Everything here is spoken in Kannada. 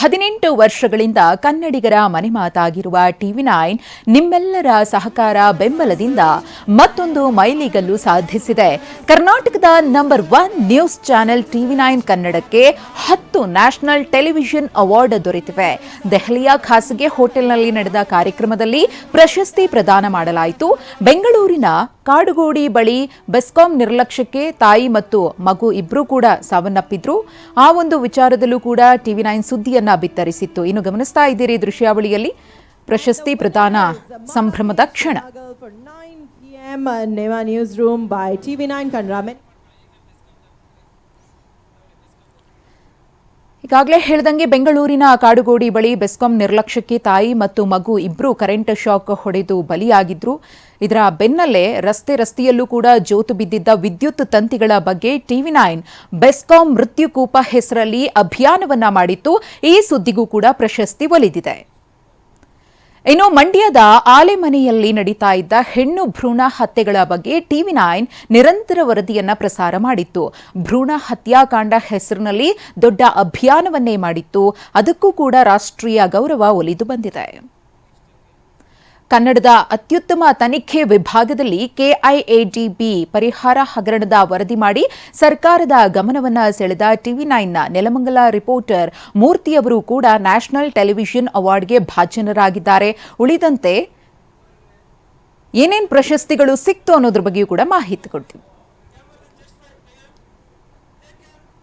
ಹದಿನೆಂಟು ವರ್ಷಗಳಿಂದ ಕನ್ನಡಿಗರ ಮನೆಮಾತಾಗಿರುವ ಟಿವಿ ನೈನ್ ನಿಮ್ಮೆಲ್ಲರ ಸಹಕಾರ ಬೆಂಬಲದಿಂದ ಮತ್ತೊಂದು ಮೈಲಿಗಲ್ಲು ಸಾಧಿಸಿದೆ. ಕರ್ನಾಟಕದ number one news channel TV nine ಕನ್ನಡಕ್ಕೆ ಹತ್ತು ನ್ಯಾಷನಲ್ ಟೆಲಿವಿಷನ್ ಅವಾರ್ಡ್ ದೊರೆತಿವೆ. ದೆಹಲಿಯ ಖಾಸಗಿ ಹೋಟೆಲ್ನಲ್ಲಿ ನಡೆದ ಕಾರ್ಯಕ್ರಮದಲ್ಲಿ ಪ್ರಶಸ್ತಿ ಪ್ರದಾನ ಮಾಡಲಾಯಿತು. ಬೆಂಗಳೂರಿನ ಕಾಡುಗೋಡಿ ಬಳಿ ಬೆಸ್ಕಾಂ ನಿರ್ಲಕ್ಷ್ಯಕ್ಕೆ ತಾಯಿ ಮತ್ತು ಮಗು ಇಬ್ಬರೂ ಕೂಡ ಸಾವನ್ನಪ್ಪಿದ್ರು. ಆ ಒಂದು ವಿಚಾರದಲ್ಲೂ ಕೂಡ ಟಿವಿ ನೈನ್ ಸುದ್ದಿಯನ್ನ ಬಿತ್ತರಿಸಿತ್ತು. ಇನ್ನು ಗಮನಿಸ್ತಾ ಇದ್ದೀರಿ ದೃಶ್ಯಾವಳಿಯಲ್ಲಿ. ಪ್ರಶಸ್ತಿ ಪ್ರದಾನ ಸಂಭ್ರಮದ ಕ್ಷಣ. ಈಗಾಗಲೇ ಹೇಳ್ದಂಗೆ ಬೆಂಗಳೂರಿನ ಕಾಡುಗೋಡಿ ಬಳಿ ಬೆಸ್ಕಾಂ ನಿರ್ಲಕ್ಷ್ಯಕ್ಕೆ ತಾಯಿ ಮತ್ತು ಮಗು ಇಬ್ಬರು ಕರೆಂಟ್ ಶಾಕ್ ಹೊಡೆದು ಬಲಿಯಾಗಿದ್ರು. ಇದರ ಬೆನ್ನಲ್ಲೇ ರಸ್ತೆ ರಸ್ತೆಯಲ್ಲೂ ಕೂಡ ಜೋತು ಬಿದ್ದಿದ್ದ ವಿದ್ಯುತ್ ತಂತಿಗಳ ಬಗ್ಗೆ ಟಿವಿ ನೈನ್ ಬೆಸ್ಕಾಂ ಮೃತ್ಯುಕೂಪ ಹೆಸರಲ್ಲಿ ಅಭಿಯಾನವನ್ನ ಮಾಡಿತ್ತು. ಈ ಸುದ್ದಿಗೂ ಕೂಡ ಪ್ರಶಸ್ತಿ ಒಲಿದಿದೆ. ಇನ್ನು ಮಂಡ್ಯದ ಆಲೆಮನೆಯಲ್ಲಿ ನಡೀತಾ ಇದ್ದ ಹೆಣ್ಣು ಭ್ರೂಣ ಹತ್ಯೆಗಳ ಬಗ್ಗೆ ಟಿವಿ ನೈನ್ ನಿರಂತರ ವರದಿಯನ್ನ ಪ್ರಸಾರ ಮಾಡಿತ್ತು. ಭ್ರೂಣ ಹತ್ಯಾಕಾಂಡ ಹೆಸರಿನಲ್ಲಿ ದೊಡ್ಡ ಅಭಿಯಾನವನ್ನೇ ಮಾಡಿತ್ತು. ಅದಕ್ಕೂ ಕೂಡ ರಾಷ್ಟ್ರೀಯ ಗೌರವ ಒಲಿದು ಬಂದಿದೆ. ಕನ್ನಡದ ಅತ್ಯುತ್ತಮ ತನಿಖೆ ವಿಭಾಗದಲ್ಲಿ ಕೆಐಎಡಿಬಿ ಪರಿಹಾರ ಹಗರಣದ ವರದಿ ಮಾಡಿ ಸರ್ಕಾರದ ಗಮನವನ್ನು ಸೆಳೆದ ಟಿವಿ ನೈನ್ನ ನೆಲಮಂಗಲ ರಿಪೋರ್ಟರ್ ಮೂರ್ತಿಯವರು ಕೂಡ ನ್ಯಾಷನಲ್ ಟೆಲಿವಿಷನ್ ಅವಾರ್ಡ್ಗೆ ಭಾಜನರಾಗಿದ್ದಾರೆ. ಉಳಿದಂತೆ ಏನೇನು ಪ್ರಶಸ್ತಿಗಳು ಸಿಕ್ತು ಅನ್ನೋದ್ರ ಬಗ್ಗೆಯೂ ಕೂಡ ಮಾಹಿತಿ ಕೊಡ್ತೀವಿ.